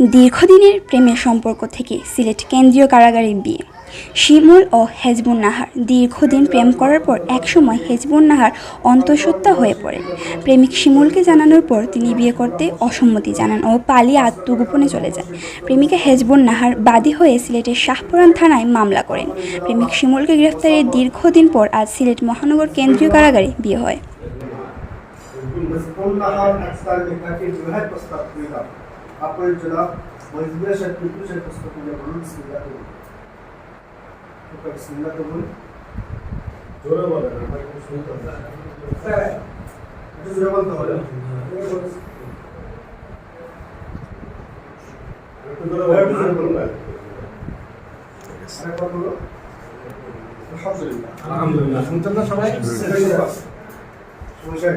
দীর্ঘদিনের প্রেমের সম্পর্ক থেকে সিলেট কেন্দ্রীয় কারাগারে বিয়ে। শিমুল ও হেজবুন নাহার দীর্ঘদিন প্রেম করার পর একসময় হেজবুন নাহার অন্তঃসত্ত্বা হয়ে পড়েন। প্রেমিক শিমুলকে জানানোর পর তিনি বিয়ে করতে অসম্মতি জানান ও পালিয়ে আত্মগোপনে চলে যান। প্রেমিকা হেজবুন নাহার বাদী হয়ে সিলেটের শাহপুরান থানায় মামলা করেন। প্রেমিক শিমুলকে গ্রেফতারের দীর্ঘদিন পর আজ সিলেট মহানগর কেন্দ্রীয় কারাগারে বিয়ে হয়। Apoi Jula, Moizbir Shah Pipu Shah Pastak Kuida Bulu Bismillah Kuida. Kuka Bismillah Kuida. জোরে বলেন আমরা একটু শুনতে Sir, এটা জোরে বলতে হবে। একটু জোরে বলেন আরেকবার। আলহামদুলিল্লাহ। আলহামদুলিল্লাহ না সবাই শুনছেন?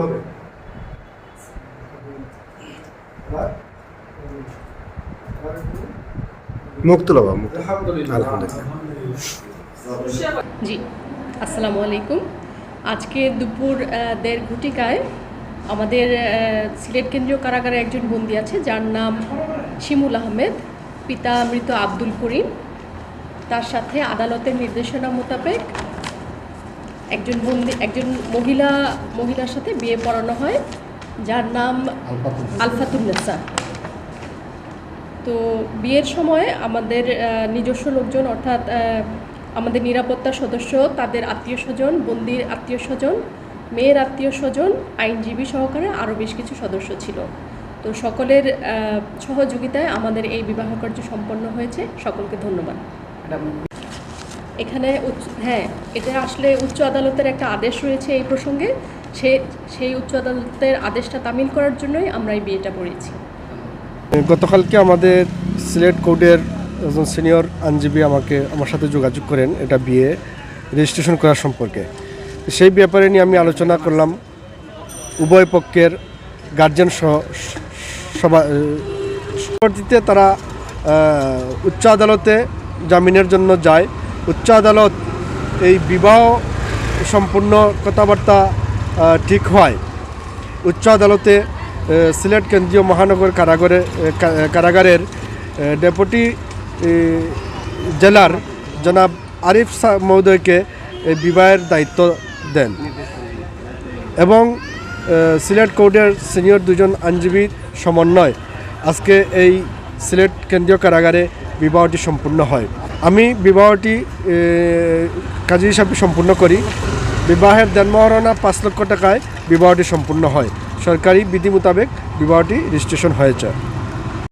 হবে? মুক্ত লবা আলহামদুলিল্লাহ। জি আসসালামু আলাইকুম। আজকে দুপুর দেড় ঘটিকায় আমাদের সিলেট কেন্দ্রীয় কারাগারে একজন বন্দী আছে যার নাম শিমুল আহমেদ। পিতা মৃত আব্দুল করিম। তার সাথে আদালতের নির্দেশনা মোতাবেক একজন বন্দি একজন মহিলা মহিলার সাথে বিয়ে পড়ানো হয় যার নাম আলফাতুন্নেসা তো বিয়ের সময় আমাদের নিজস্ব লোকজন অর্থাৎ আমাদের নিরাপত্তা সদস্য তাদের আত্মীয় স্বজন বন্দির আত্মীয় স্বজন মেয়ের আত্মীয় স্বজন আইনজীবী সহকারে আরও বেশ কিছু সদস্য ছিল। তো সকলের সহযোগিতায় আমাদের এই বিবাহ কার্য সম্পন্ন হয়েছে। সকলকে ধন্যবাদ। এখানে হ্যাঁ এটা আসলে উচ্চ আদালতের একটা আদেশ রয়েছে এই প্রসঙ্গে। সে, সেই উচ্চ আদালতের আদেশটা তামিল করার জন্যই আমরা এই বিয়েটা পড়েছি গতকালকে আমাদের সিলেট কোর্টের একজন সিনিয়র আইনজীবী আমাকে, আমার সাথে যোগাযোগ করেন এটা বিয়ে, রেজিস্ট্রেশন করার সম্পর্কে। সেই ব্যাপারে নিয়ে আমি আলোচনা করলাম। উভয় পক্ষের গার্জেন সহ, সভা তারা উচ্চ আদালতে জামিনের জন্য যায়। উচ্চ আদালত এই বিবাহ সম্পূর্ণ কথাবার্তা ঠিক হয়। উচ্চ আদালতে সিলেট কেন্দ্রীয় মহানগর কারাগারে কারাগারের ডেপুটি জেলার জনাব আরিফ মহোদয়কে বিবাহের দায়িত্ব দেন এবং সিলেট কোর্টের সিনিয়র দুজন আইনজীবীর সমন্বয়। আজকে এই সিলেট কেন্দ্রীয় কারাগারে বিবাহটি সম্পূর্ণ হয়। আমি বিবাহটি কাজ হিসাবে সম্পূর্ণ করি। বিবাহের দেনমহারণা পাঁচ লক্ষ টাকায় বিবাহটি সম্পূর্ণ হয়। সরকারি বিধি মোতাবেক বিবাহটি রেজিস্ট্রেশন হয়েছে।